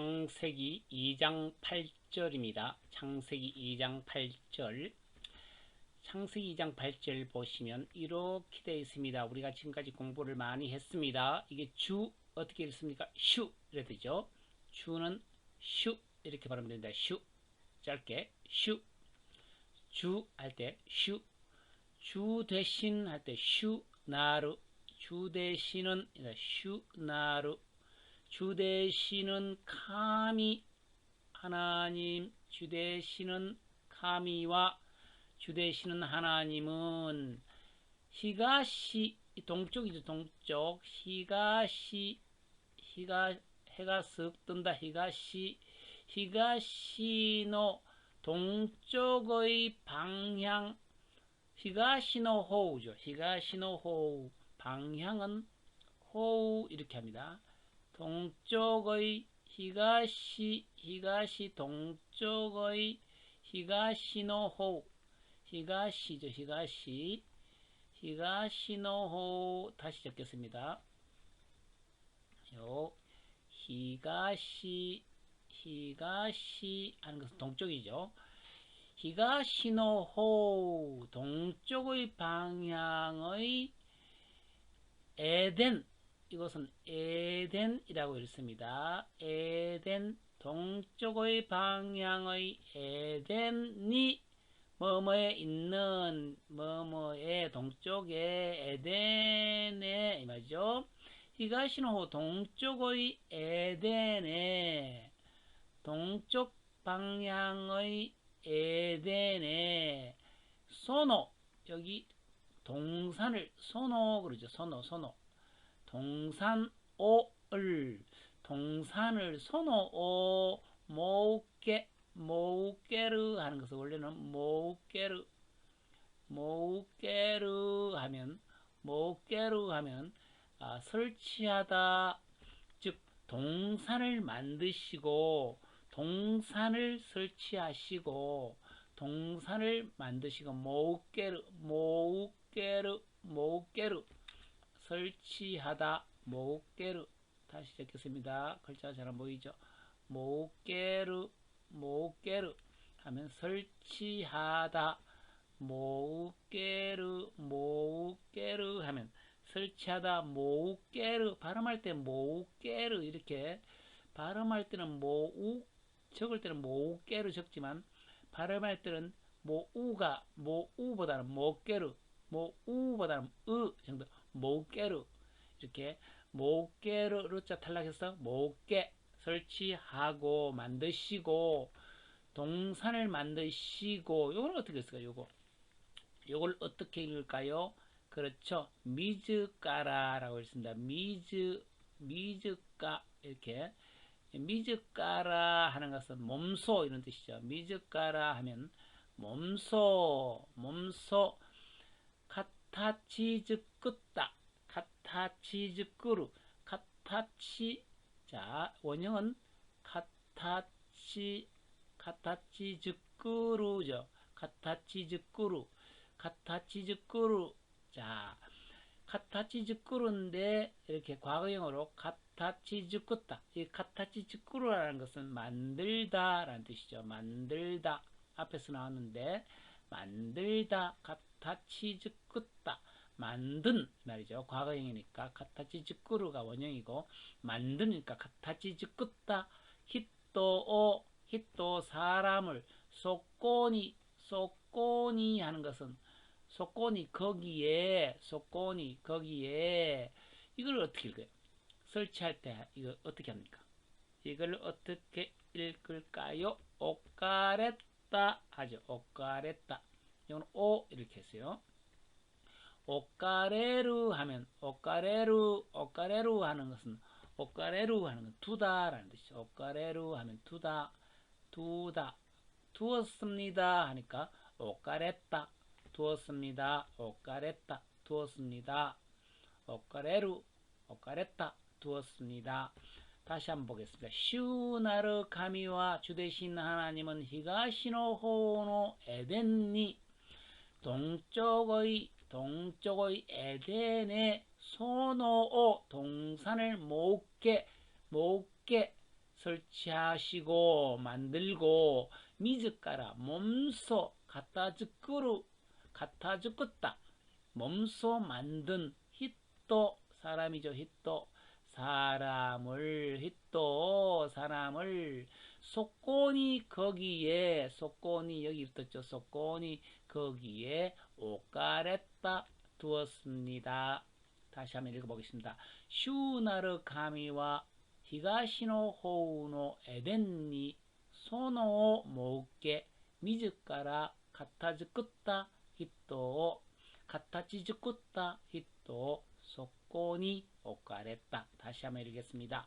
창세기 2장 8절입니다. 창세기 2장 8절. 창세기 2장 8절 보시면 이렇게 되어 있습니다. 우리가 지금까지 공부를 많이 했습니다. 이게 주 어떻게 읽습니까? 슈 이래 되죠. 주는 슈 이렇게 발음면 됩니다. 슈 짧게 슈 주 할 때 슈 주 대신 할 때 슈 나르 주 대신은 슈 나르 주 대신은 카미 하나님 주 대신은 카미와 주 대신은 하나님은 히가시 동쪽이죠 동쪽. 히가시 히가 해가 쓱 뜬다. 히가시 히가시노 동쪽의 방향. 히가시노 호우죠. 히가시노 호우. 방향은 호우 이렇게 합니다 동쪽의 히가시 히가시 동쪽의 히가시노호 히가시죠 히가시 히가시노호 다시 적겠습니다. 요 히가시 히가시 하는 것은 동쪽이죠. 히가시노호 동쪽의 방향의 에덴 이것은 에덴이라고 읽습니다. 에덴 동쪽의 방향의 에덴이 뭐뭐에 있는 뭐뭐의 동쪽에 에덴에 이 말이죠. 히가시노 동쪽의 에덴에 동쪽 방향의 에덴에 소노 여기 동산을 소노 그러죠. 소노 소노 동산 오을 동산을 선호 모우게 모우게르 하는 것을 원래는 모우게르 모우게르 하면 모우게르 하면 아, 설치하다 즉 동산을 만드시고 동산을 설치하시고 동산을 만드시고 모우게르 모우게르 모우게르 설치하다 모깨르 다시 적겠습니다. 글자 잘 안 보이죠? 모깨르 모깨르 하면 설치하다 모깨르 모깨르 하면 설치하다 모깨르 발음할 때 모깨르 이렇게 발음할 때는 모우 적을 때는 모깨르 적지만 발음할 때는 모우가 모우보다는 모깨르 모우보다는 으 정도 모깨르 이렇게 모깨르자 탈락해서 모깨 설치하고 만드시고 동산을 만드시고 요걸 어떻게 했을까요? 요거 요걸 어떻게 읽을까요? 그렇죠. 미즈까라라고 했습니다. 미즈 미즈까 이렇게 미즈까라 하는 것은 몸소 이런 뜻이죠. 미즈까라 하면 몸소 몸소 카타치즈 끄다 카타치즈 끄루 카타치 자 원형은 카타치 카타치즈 끄루죠. 카타치즈 끄루 카타치즈 끄루 자 카타치즈 끄루인데 이렇게 과거형으로 카타치즈 끄다 이 카타치즈 끄루라는 것은 만들다 라는 뜻이죠. 만들다. 앞에서 나왔는데 만들다 카타 치즈 끄다 만든 말이죠. 과거형이니까 카타치즈꾸루가 원형이고 만드니까 카타치즈 끄다 히또오 히또 사람을 속꼬니 속꼬니 하는 것은 속꼬니 거기에 속꼬니 거기에 이걸 어떻게 읽어요? 설치할 때 이거 어떻게 합니까? 이걸 어떻게 읽을까요? 오까레따 하죠. 오까레따 이건 오 이렇게 했어요. 오까레루 하면 오까레루 오까레루 하는 것은 오까레루 하는 건 두다라는 뜻이죠. 오까레루 하면 두다 두다 두었습니다 하니까 오까레따 두었습니다 오까레따 두었습니다 오까레루 오까레따 두었습니다 다시 한번 보겠습니다. 슈나르 카미와 주대신 하나님은 히가시노 호노 에덴니 동쪽의 동쪽의 에덴의 소노오 동산을 못게 못게 설치하시고 만들고 미즈까라 몸소 갖다 죽으루 갖다 죽었다. 몸소 만든 히또 사람이죠 히또 사람을 히또 사람을 속곤이 거기에 속곤이 여기 붙었죠. 속곤이 거기에 옷가랬다 두었습니다. 다시 한번 읽어보겠습니다. 슈나르 가미와 히가시노 호우노 에덴니 소노 모우게 미즈까라 가타즈쿠타 히토 가타치즈쿠타 히토 속곤이 오카레타 다시 한번 읽겠습니다.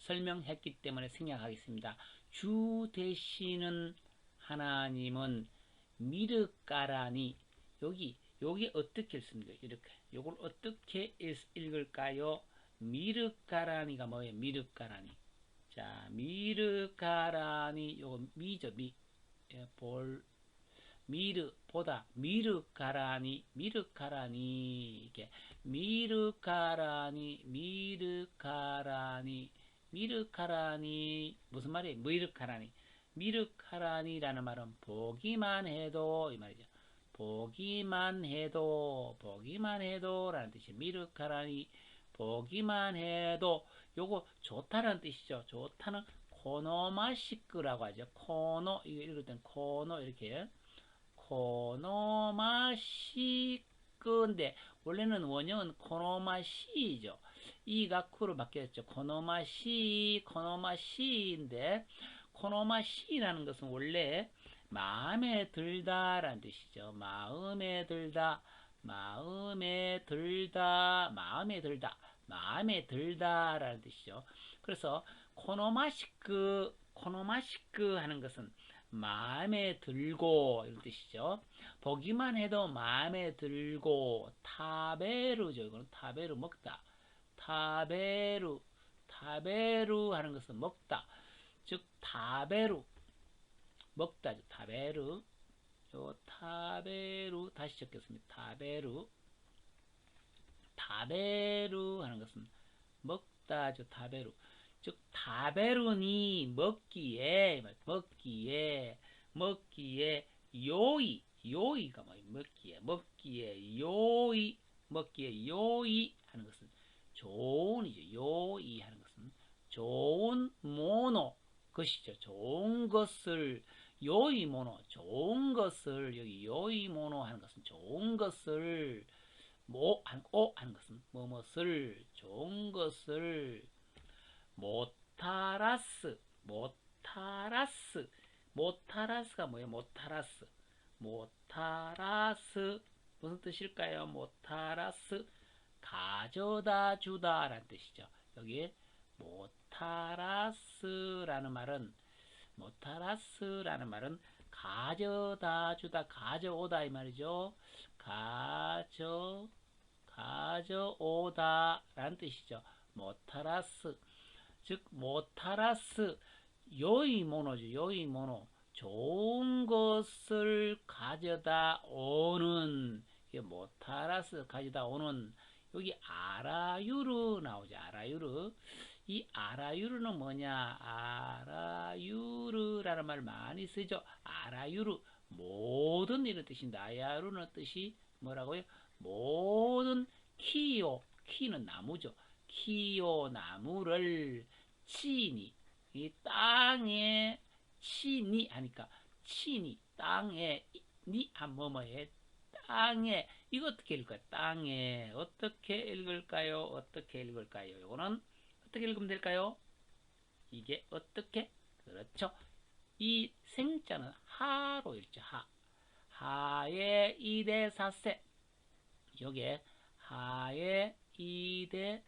설명했기 때문에 생략하겠습니다. 주 대신은 하나님은 미르까라니. 여기 여기 어떻게 읽습니까? 이렇게. 요걸 어떻게 읽을까요? 미르까라니가 뭐예요? 미르까라니. 자 미르까라니. 요거 미죠? 미. 예, 볼. 미르 보다. 미르가라니. 미르가라니. 이게 미르가라니 미르가라니 미르가라니 무슨 말이에요? 미르가라니 미르가라니라는 말은 보기만 해도 이 말이죠. 보기만 해도 보기만 해도 라는 뜻이 미르가라니 보기만 해도 요거 좋다는 뜻이죠. 좋다는 코노마시크라고 하죠. 코노 이거 읽을 땐 코노 이렇게 코노마시크인데 원래는 원형은 코노마시죠. 이 가 쿠로 바뀌었죠. 코노마시 코노마시인데 코노마시라는 것은 원래 마음에 들다라는 뜻이죠. 마음에 들다 마음에 들다 마음에 들다 마음에 들다라는 뜻이죠. 그래서 코노마시크 코노마시크 하는 것은 마음에 들고 이런 뜻이죠. 보기만 해도 마음에 들고 타베르죠. 이거는 타베르 먹다. 타베르 타베르 하는 것은 먹다. 즉 타베르 먹다죠. 타베르 요 타베르 다시 적겠습니다. 타베르 타베르 하는 것은 먹다죠. 타베르 즉 타베르니 먹기에 먹기에 먹기에 요이 요이가 뭐 먹기에 먹기에 요이 먹기에 요이 하는 것은 좋은이죠. 요이 하는 것은 좋은 모노 것이죠. 좋은 것을 요이 모노 좋은 것을 여기 요이 모노 하는 것은 좋은 것을 뭐 하는 것은 뭐뭇을 좋은 것을 모타라스 모타라스 모타라스가 뭐예요? 모타라스 모타라스 무슨 뜻일까요? 모타라스 가져다 주다 라는 뜻이죠. 여기 모타라스라는 말은 모타라스라는 말은 가져다 주다 가져오다 이 말이죠. 가져 가져오다 라는 뜻이죠. 모타라스 즉 모타라스 요이모노죠. 요이모노 좋은 것을 가져다 오는 모타라스 가져다 오는 여기 아라유르 나오죠. 아라유르 이 아라유르는 뭐냐? 아라유르라는 말 많이 쓰죠. 아라유르 모든 이런 뜻인데 아야루는 뜻이 뭐라고요? 모든 키요 키는 나무죠. 키요 나무를 치니 이 땅에 치니 하니까 치니 땅에 니 한 뭐뭐에 땅에 이거 어떻게 읽을까요? 땅에 어떻게 읽을까요? 어떻게 읽을까요? 이거는 어떻게 읽으면 될까요? 이게 어떻게? 그렇죠. 이 생자는 하로 읽죠. 하. 하의 이대 사세. 여기에 하의 이대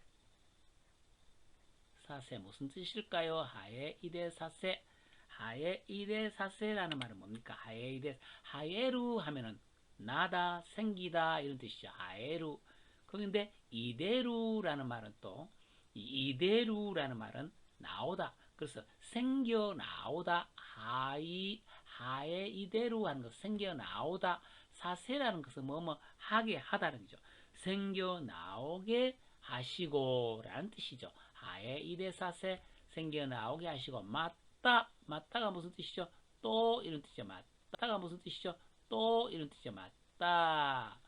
사세 무슨 뜻일까요? 하에 이데 사세 하에 이데 사세라는 말은 뭡니까? 하에 이데 하에루 하면은 나다 생기다 이런 뜻이죠. 하에루 그런데 이대루라는 말은 또이 이대루라는 말은 나오다. 그래서 생겨 나오다 하이 하에 이대루 하는 것 생겨 나오다 사세라는 것은 뭐뭐 하게 하다는 거죠. 생겨 나오게 하시고라는 뜻이죠. 하에 이대 사세 생겨 나오게 하시고 맞다 맞다가 무슨 뜻이죠? 또 이런 뜻이죠. 맞다가 무슨 뜻이죠? 또 이런 뜻이죠. 맞다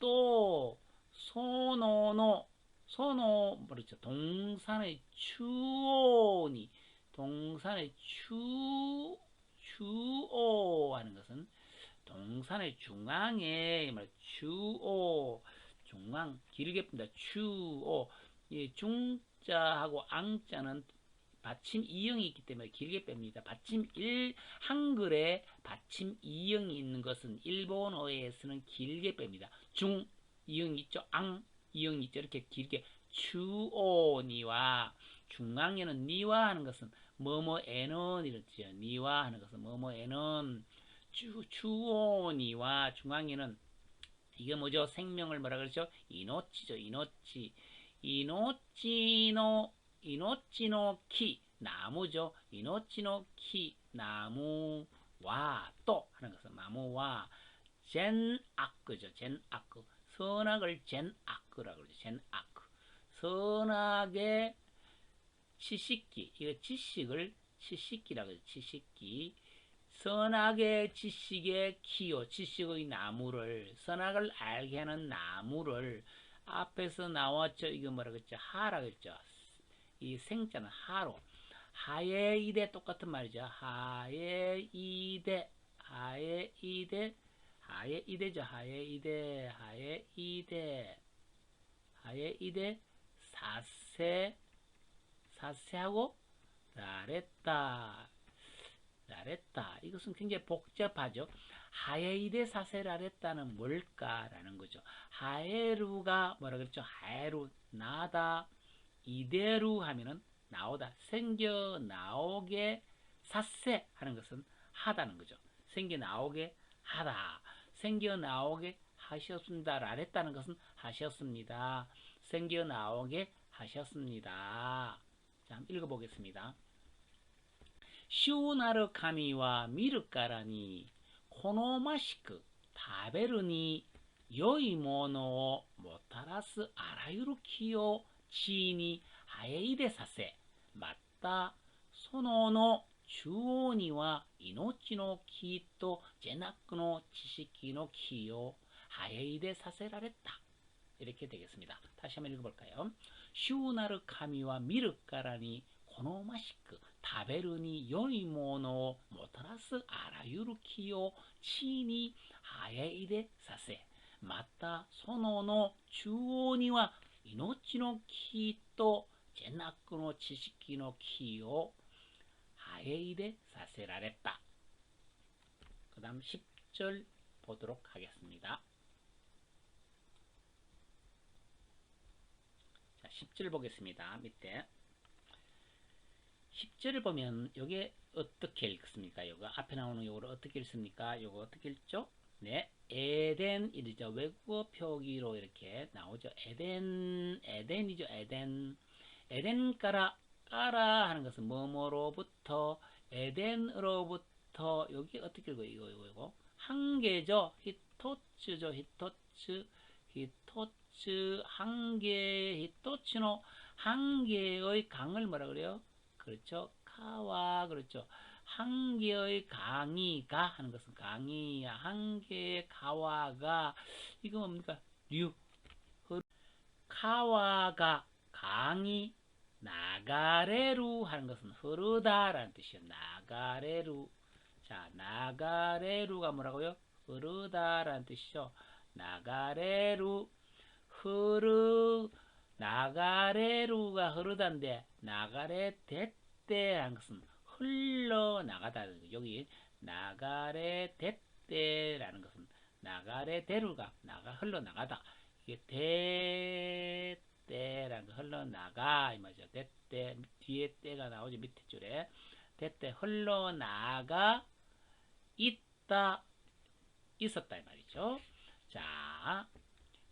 또 소노노 소노 그렇죠. 동산의 추오니 동산의 추 추오 하는 것은 동산의 중앙에 말 추오 중앙 길게 푼다 추오 이 중자하고 앙자는 받침 이형이 있기 때문에 길게 뺍니다. 받침 1 한글에 받침 이형이 있는 것은 일본어에서는 길게 뺍니다. 중 이형 있죠. 앙 이형 있죠. 이렇게 길게 추오니와 중앙에는 니와 하는 것은 뭐뭐에는 이렇죠. 니와 하는 것은 뭐뭐에는 추, 추오니와 중앙에는 이게 뭐죠? 생명을 뭐라 그러죠? 이노치죠. 이노치. 이노치노 이노치노 키 나무죠. 이노치노 키 나무와 또 하는 것은 나무와 젠아크죠. 젠아크 선악을 젠아크라고 그러죠. 젠아크 선악의 지식기 이거 지식을 지식기라고 해요. 지식기 선악의 지식의 키요 지식의 나무를 선악을 알게 하는 나무를 앞에서 나왔죠. 이거 뭐라 그랬죠? 하라 그랬죠. 이 생자는 하로 하에 이대 똑같은 말이죠. 하에 이대 하에 이대 하에 이대죠. 하에 이대 하에 이대 하에 이대 사세 사세하고 라랬다 라랬다 이것은 굉장히 복잡하죠. 하에이데 사세 라랬다는 뭘까라는 거죠. 하에루가 뭐라 그랬죠? 하에루 나다 이대루 하면은 나오다 생겨 나오게 사세 하는 것은 하다는 거죠. 생겨 나오게 하다 생겨 나오게 하셨습니다. 라랬다는 것은 하셨습니다. 생겨 나오게 하셨습니다. 자, 한번 읽어보겠습니다. 시우나르 카미와 미르까라니 코노마시크 타베르니 요이모노 모타라스 아라유르 키요 치니 하에이데 사세 맞다 소노노 주오니와 이노치노 키또 제나크노 지식키노 키요 하에이데 사세라랬다 이렇게 되겠습니다. 다시 한번 읽어볼까요? 슈나르 카미와 미르까라니 코노마시크 타베르니 요이모노 모타라스 아라유르 키요 치니 하에이데 사세 마타 소노노 주오니와 이노치노 키또 제나크노 지식키노 키요 하에이데 사세라랬다. 그 다음 10절 보도록 하겠습니다. 자, 10절 보겠습니다. 밑에 10절을 보면 요게 어떻게 읽습니까? 요거 앞에 나오는 요거를 어떻게 읽습니까? 요거 어떻게 읽죠? 네, 에덴 이죠 외국어 표기로 이렇게 나오죠. 에덴, 에덴이죠. 에덴, 에덴 까라 까라 하는 것은 뭐뭐로부터 에덴으로부터 여기 어떻게 읽어요? 이거 이거 이거 한 개죠. 히토츠죠. 히토츠, 히토츠 한 개, 히토츠노 한 개의 강을 뭐라 그래요? 그렇죠. 카와 그렇죠. 한 개의 강이가 하는 것은 강이 한 개의 가와가 이거 뭡니까? 류 카와가 강이 나가레루 하는 것은 흐르다라는 뜻이에요. 나가레루. 자, 나가레루가 뭐라고요? 흐르다라는 뜻이죠. 나가레루 흐르 나가레루가 흐르다인데 나가레 데떼라는 것은 흘러나가다. 여기 나가레 데떼라는 것은 나가레 데루가 나가 흘러나가다. 이게 됐대라는 거 흘러나가 이 말이죠. 됐대 뒤에 때가 나오죠 밑에 줄에 됐대 흘러나가 있다 있었다 이 말이죠. 자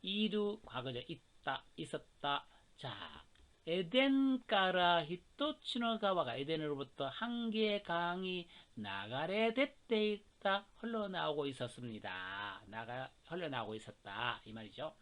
이루 과거죠. 있다 있었다. 자 에덴가라 히토치노가와가 에덴으로부터 한 개의 강이 나가래 됐대 있다 흘러나오고 있었습니다. 나가 흘러나오고 있었다 이 말이죠.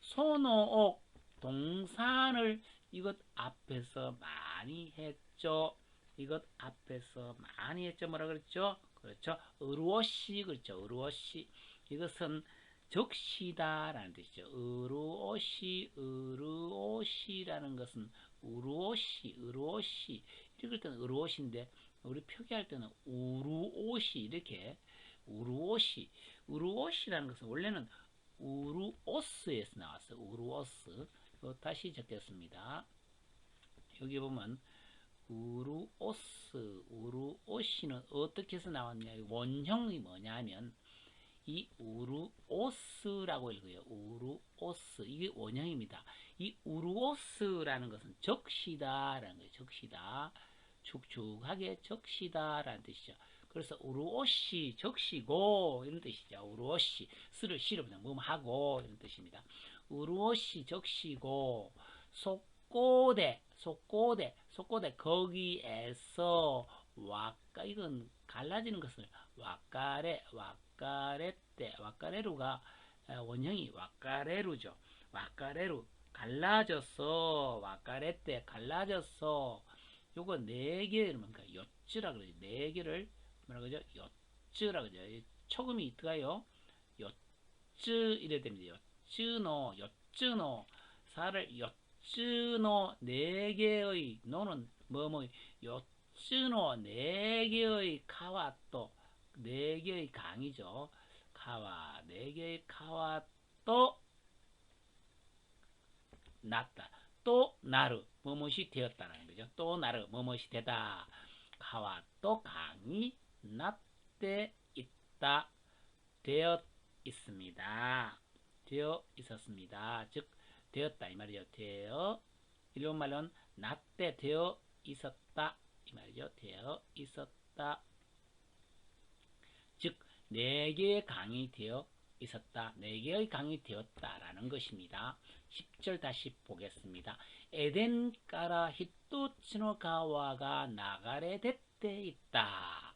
소노옥 동산을 이것 앞에서 많이 했죠. 이것 앞에서 많이 했죠. 뭐라 그랬죠? 그렇죠. 의루어시 그렇죠. 의루어시 이것은 적시다 라는 뜻이죠. 의루오시, 의루오시라는 것은 우루오시, 의루오시 읽을 때는 의루오시인데 우리 표기할 때는 우루오시 이렇게 우루오시, 우루오시라는 것은 원래는 우루오스에서 나왔어요. 우루오스. 이거 다시 적겠습니다. 여기 보면 우루오스, 우루오시는 어떻게 해서 나왔냐? 원형이 뭐냐면 이 우루오스라고 읽어요. 우루오스. 이게 원형입니다. 이 우루오스라는 것은 적시다라는 거예요. 적시다. 축축하게 적시다라는 뜻이죠. 그래서 우루오시 적시고 이런 뜻이죠. 우루오시 스를 시로 그냥 하고 이런 뜻입니다. 우루오시 적시고 속고대 속고대 속고대 거기에서 와까 이건 갈라지는 것을 와까레 와까레 때 와까레루가 원형이 와까레루죠. 와까레루 갈라져서 와까레 때 갈라져서 요거 네 개를 뭔가 엿즈라 그러죠. 네 개를 뭐라 그러죠? 엿즈라 그러죠. 초금이 들어가요. 엿즈 이래 됩니다. 엿즈노 엿즈노 사를 엿즈노 네 개의 노는 뭐뭐 엿즈노 네 개의 카와 또 네 개의 강이죠. 카와 네 개의 카와 또 났다. 또 나르 뭐뭇이 되었다는 거죠. 또 나르 뭐뭇이 되다. 카와 또 강이 났대 있다. 되어 있습니다. 되어 있었습니다. 즉 되었다 이 말이죠. 되어 일본 말로는 났대 되어 있었다 이 말이죠. 되어 있었다. 즉네 개의 강이 되어 있었다. 네 개의 강이 되었다라는 것입니다. 10절 다시 보겠습니다. 에덴가라 히토치노 가와가 나가레 데때 있다.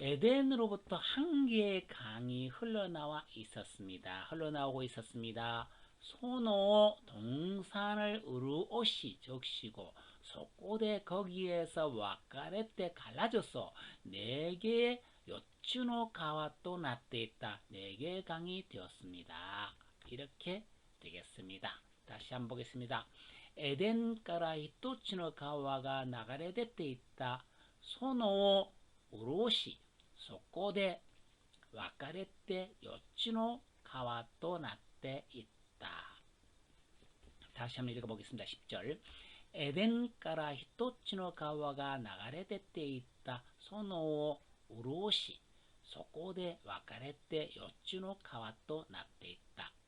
에덴으로부터 한 개의 강이 흘러나와 있었습니다. 흘러나오고 있었습니다. 소노 동산을 우루오시 적시고 속고대 거기에서 와까레 때 갈라져서 네 개의 요츠노 가와 또 나tte 있다. 네 개의 강이 되었습니다. 이렇게 되겠습니다. 다시 한번 보겠습니다. 에덴가라 히토치노 가와가 나가레 데때 있다. 소노 우루오시 そこで別れて4つの川となっていった。 다시 한번 읽어보겠습니다. 10절. 에덴から一つの川が流れ出ていった園を潤し、 そこで別れて4つの川となっていった。